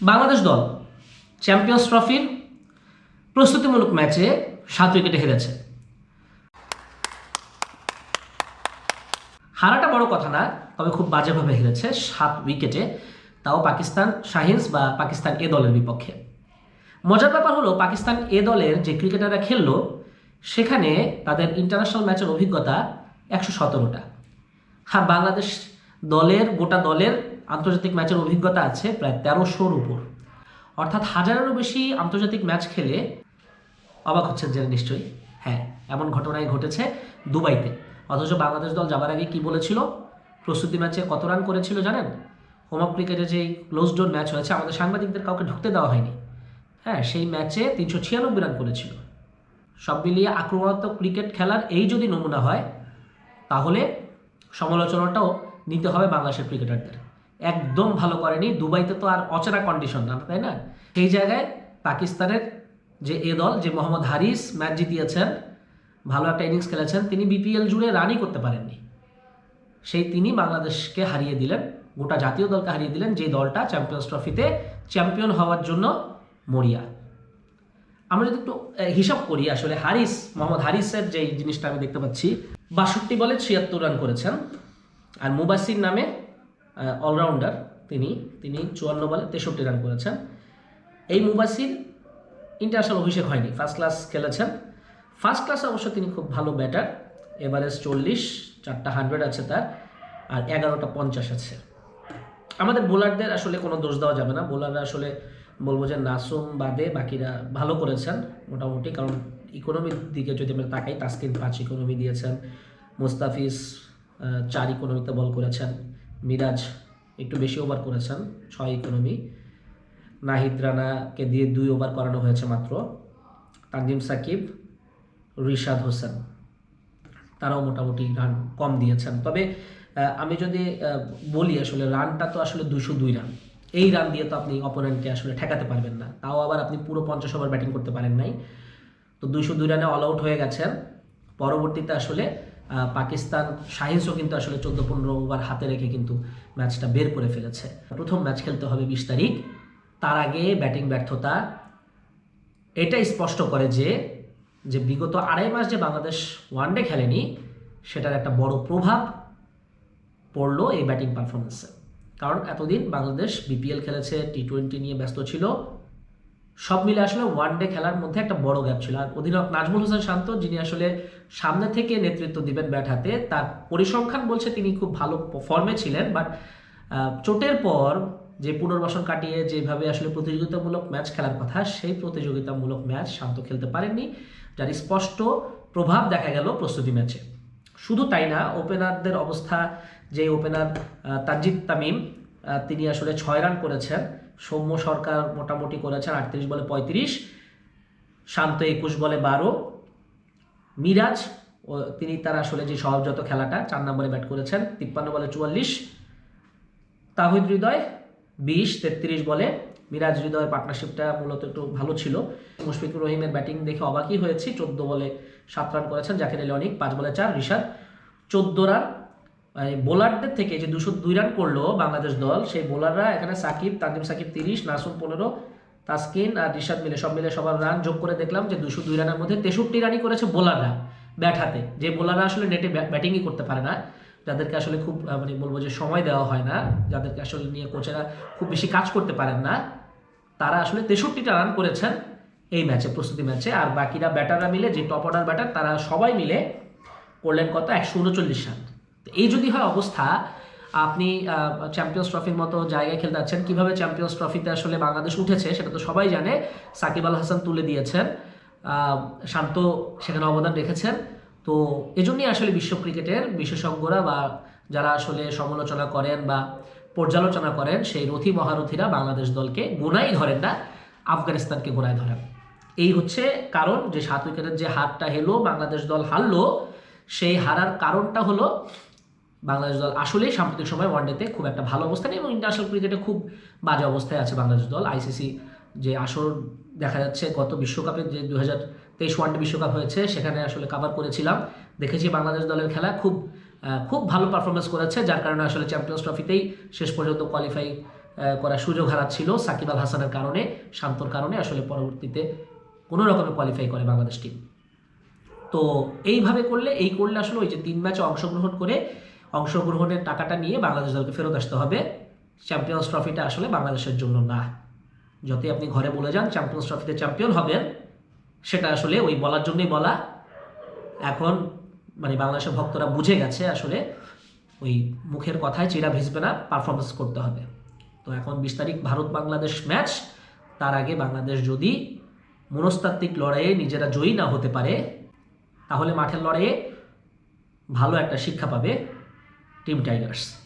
বাংলাদেশ দল চ্যাম্পিয়ন্স ট্রফির প্রস্তুতিমূলক ম্যাচে সাত উইকেটে হেরেছে হারাটা বড় কথা না, তবে খুব বাজেভাবে হেরেছে সাত উইকেটে তাও পাকিস্তান শাহিন্স বা পাকিস্তান এ দলের বিপক্ষে। মজার ব্যাপার হলো, পাকিস্তান এ দলের যে ক্রিকেটাররা খেললো, সেখানে তাদের ইন্টারন্যাশনাল ম্যাচের অভিজ্ঞতা একশো সতেরোটা। আর বাংলাদেশ দলের, গোটা দলের আন্তর্জাতিক ম্যাচের অভিজ্ঞতা আছে প্রায় তেরোশোর উপর। অর্থাৎ হাজারেরও বেশি আন্তর্জাতিক ম্যাচ খেলে অবাক হচ্ছেন জেনে নিশ্চয়ই। হ্যাঁ এমন ঘটনাই ঘটেছে দুবাইতে। অথচ বাংলাদেশ দল যাবার আগে কি বলেছিল? প্রস্তুতি ম্যাচে কত রান করেছিল জানেন? হোম ক্রিকেটে যে ক্লোজ ডোর ম্যাচ হয়েছে, আমাদের সাংবাদিকদের কাউকে ঢুকতে দেওয়া হয়নি। হ্যাঁ সেই ম্যাচে তিনশো ছিয়ানব্বই রান করেছিল। সব মিলিয়ে আক্রমণাত্মক ক্রিকেট খেলার এই যদি নমুনা হয়, তাহলে সমালোচনাটাও নিতে হবে বাংলাদেশের ক্রিকেটারদের। একদম ভালো করেনি। দুবাইতে তো আর অচেনা কন্ডিশন না, তাই না? সেই জায়গায় পাকিস্তানের যে এ দল, যে মোহাম্মদ হারিস ম্যাচ জিতিয়েছেন, ভালো একটা ইনিংস খেলেছেন, তিনি বিপিএল জুড়ে রানই করতে পারেননি। সেই তিনি বাংলাদেশকে হারিয়ে দিলেন, গোটা জাতীয় দলকে হারিয়ে দিলেন যে দলটা চ্যাম্পিয়ন্স ট্রফিতে চ্যাম্পিয়ন হওয়ার জন্য মরিয়া। আমরা যদি একটু হিসাব করি আসলে হারিস, মোহাম্মদ হারিসের যে জিনিসটা আমি দেখতে পাচ্ছি, বাষট্টি বলে ছিয়াত্তর রান করেছেন, আর মুবাসির নামে অলরাউন্ডার তিনি তিনি চুয়ান্ন বলে তেষট্টি রান করেছেন। এই মুবাসির ইন্টারন্যাশনাল অভিষেক হয়নি ফার্স্ট ক্লাস খেলেছেন। ফার্স্ট ক্লাসে অবশ্য তিনি খুব ভালো ব্যাটার এভারেজ চল্লিশ, চারটা হান্ড্রেড আছে তার, আর এগারোটা পঞ্চাশ আছে। আমাদের বোলারদের আসলে কোনো দোষ দেওয়া যাবে না বোলাররা আসলে বলব যে নাসুম বাদে বাকিরা ভালো করেছেন মোটামুটি, কারণ ইকোনমির দিকে যদি আমরা তাকাই, তাসকিন পাঁচ ইকোনমি দিয়েছেন, মুস্তাফিজ চার ইকোনমিতে বল করেছেন। মিরাজ একটু বেশি ওভার করেছেন, ছয় ইকোনমি নাহিদ রানাকে দিয়ে দুই ওভার করানো হয়েছে মাত্র। তানজিম সাকিব, রিশাদ হোসেন, তারাও মোটামুটি রান কম দিয়েছেন। তবে আমি যদি বলি আসলে রানটা তো আসলে দুশো দুই রান এই রান দিয়ে তো আপনি অপোনেন্টকে আসলে ঠেকাতে পারবেন না। তাও আবার আপনি পুরো পঞ্চাশ ওভার ব্যাটিং করতে পারেন নাই। তো দুইশো দুই রানে অল আউট হয়ে গেছেন। পরবর্তীতে আসলে পাকিস্তান শাহিনসও কিন্তু আসলে চোদ্দ পনেরো ওভার হাতে রেখে কিন্তু ম্যাচটা বের করে ফেলেছে। প্রথম ম্যাচ খেলতে হবে বিশ তারিখ। তার আগে ব্যাটিং ব্যর্থতা। এটা স্পষ্ট করে যে যে বিগত আড়াই মাস যে বাংলাদেশ ওয়ানডে খেলেনি, সেটার একটা বড় প্রভাব পড়ল এই ব্যাটিং পারফরমেন্সে কারণ এতদিন বাংলাদেশ বিপিএল খেলেছে টি টোয়েন্টি নিয়ে ব্যস্ত ছিল। সব মিলে আসলে ওয়ান ডে খেলার মধ্যে একটা বড় গ্যাপ ছিল। আর অধিনায়ক নাজমুল হোসেন শান্ত যিনি আসলে সামনে থেকে নেতৃত্ব দিবেন ব্যাট হাতে তার পরিসংখ্যান বলছে তিনি খুব ভালো ফর্মে ছিলেন বাট চোটের পর যে পুনর্বাসন কাটিয়ে যেভাবে আসলে প্রতিযোগিতামূলক ম্যাচ খেলার কথা সেই প্রতিযোগিতামূলক ম্যাচ শান্ত খেলতে পারেননি যার স্পষ্ট প্রভাব দেখা গেল প্রস্তুতি ম্যাচে শুধু তাই না ওপেনারদের অবস্থা যে ওপেনার আহ, তানজিদ তামিম তিনি আসলে ছয় রান করেছেন। সৌম্য সরকার মোটামুটি করেছেন আটত্রিশ বলে পঁয়ত্রিশ, শান্ত একুশ বলে বারো। মিরাজ, ও তিনি তার আসলে যে সহজত খেলাটা, চার নম্বরে ব্যাট করেছেন, তিপ্পান্ন বলে চুয়াল্লিশ। তাহিদ হৃদয়, বিশ, তেত্রিশ বলে। মিরাজ হৃদয়ের পার্টনারশিপটা মূলত একটু ভালো ছিল। মুশফিকুর রহিমের ব্যাটিং দেখে অবাকই হয়েছি। চোদ্দ বলে সাত রান করেছেন জাকির আলী অনিক, পাঁচ বলে চার ঋষাদ চোদ্দ রান এই বোলারদের থেকে যে দুশো দুই রান করল বাংলাদেশ দল, সেই বোলাররা এখানে সাকিব, তানজিম সাকিব তিরিশ, নাসুম পনেরো, তাসকিন আর রিশাদ মিলে, সব মিলে সবার রান যোগ করে দেখলাম যে দুশো দুই রানের মধ্যে তেষট্টি রানই করেছে বোলাররা ব্যাট হাতে। যে বোলাররা আসলে নেটে ব্যাটিংই করতে পারে না, যাদেরকে আসলে খুব মানে বলব যে সময় দেওয়া হয় না, যাদেরকে আসলে নিয়ে কোচেরা খুব বেশি কাজ করতে পারেন না, তারা আসলে তেষট্টিটা রান করেছেন এই ম্যাচে, প্রস্তুতি ম্যাচে। আর বাকিরা ব্যাটাররা মিলে, যে টপ অর্ডার ব্যাটার তারা সবাই মিলে করলেন কত? একশো উনচল্লিশ রান। এই যদি হয় অবস্থা, আপনি চ্যাম্পিয়ন্স ট্রফির মতো জায়গায় খেলতে যাচ্ছেন, কীভাবে চ্যাম্পিয়ন্স ট্রফিতে আসলে বাংলাদেশ উঠেছে সেটা তো সবাই জানে। সাকিব আল হাসান তুলে দিয়েছেন শান্ত সেখানে অবদান রেখেছেন। তো এজন্যই আসলে বিশ্ব ক্রিকেটের বিশেষজ্ঞরা বা যারা আসলে সমালোচনা করেন বা পর্যালোচনা করেন, সেই রথি মহারথীরা বাংলাদেশ দলকে গোনাই ধরেন না, আফগানিস্তানকে গোনায় ধরেন। এই হচ্ছে কারণ যে সাত উইকেটের যে হারটা হেলো, বাংলাদেশ দল হারলো, সেই হারার কারণটা হলো বাংলাদেশ দল আসলেই সাম্প্রতিক সময় ওয়ানডেতে খুব একটা ভালো অবস্থানে এবং ইন্টারন্যাশনাল ক্রিকেটে খুব বাজে অবস্থায় আছে বাংলাদেশ দল। আইসিসি যে আসর দেখা যাচ্ছে গত বিশ্বকাপে যে দু হাজার তেইশ ওয়ানডে বিশ্বকাপ হয়েছে, সেখানে আসলে কাভার করেছিলাম। দেখেছি বাংলাদেশ দলের খেলা খুব খুব ভালো পারফরমেন্স করেছে, যার কারণে আসলে চ্যাম্পিয়ন্স ট্রফিতেই শেষ পর্যন্ত কোয়ালিফাই করার সুযোগ হারাচ্ছিল সাকিব আল হাসানের কারণে, শান্তর কারণে। আসলে পরবর্তীতে কোনো রকমে কোয়ালিফাই করে বাংলাদেশ টিম তো এইভাবে করলে, এই করলে আসলে ওই যে তিন ম্যাচে অংশগ্রহণ করে অংশগ্রহণের টাকাটা নিয়ে বাংলাদেশ দলকে ফেরত আসতে হবে। চ্যাম্পিয়ন্স ট্রফিটা আসলে বাংলাদেশের জন্য না। যতই আপনি ঘরে বলে যান চ্যাম্পিয়ন্স ট্রফিতে চ্যাম্পিয়ন হবেন, সেটা আসলে ওই বলার জন্যই বলা। এখন মানে বাংলাদেশের ভক্তরা বুঝে গেছে আসলে ওই মুখের কথায় চিরা ভিজবে না পারফরমেন্স করতে হবে। তো এখন বিশ তারিখ ভারত বাংলাদেশ ম্যাচ তার আগে বাংলাদেশ যদি মনস্তাত্ত্বিক লড়াইয়ে নিজেরা জয়ী না হতে পারে, তাহলে মাঠের লড়াইয়ে ভালো একটা শিক্ষা পাবে। Team Tigers